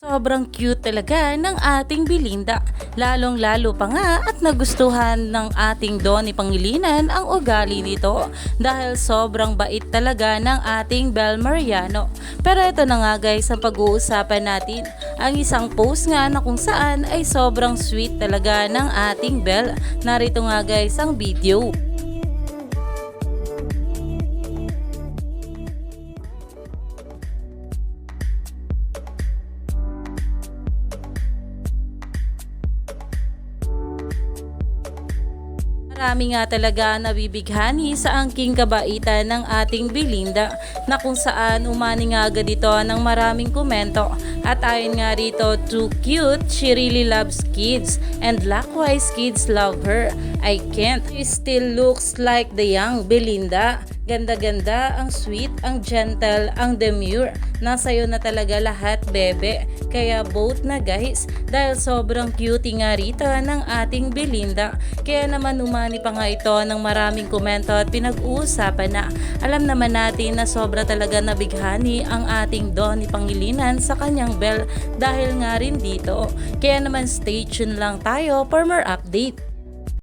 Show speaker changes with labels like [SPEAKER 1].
[SPEAKER 1] Sobrang cute talaga ng ating Belinda. Lalong lalo pa nga at nagustuhan ng ating Donnie Pangilinan ang ugali nito dahil sobrang bait talaga ng ating Bel Mariano. Pero ito na nga guys ang pag-uusapan natin. Ang isang post nga na kung saan ay sobrang sweet talaga ng ating Bel. Narito nga guys ang video. Marami nga talaga nabibighani sa angking kabaitan ng ating Belinda na kung saan umani nga agad ito ng maraming komento at ayon nga rito too cute, she really loves kids and likewise kids love her. I can't. She still looks like the young Belinda. Ganda-ganda, ang sweet, ang gentle, ang demure. Nasa'yo na talaga lahat, bebe. Kaya both na guys, dahil sobrang cutie nga rito ng ating Belinda. Kaya naman umani pa nga ito ng maraming komento at pinag-uusapan na. Alam naman natin na sobra talaga nabighani ang ating Donnie Pangilinan sa kanyang bell dahil nga rin dito. Kaya naman stay tuned lang tayo for more update.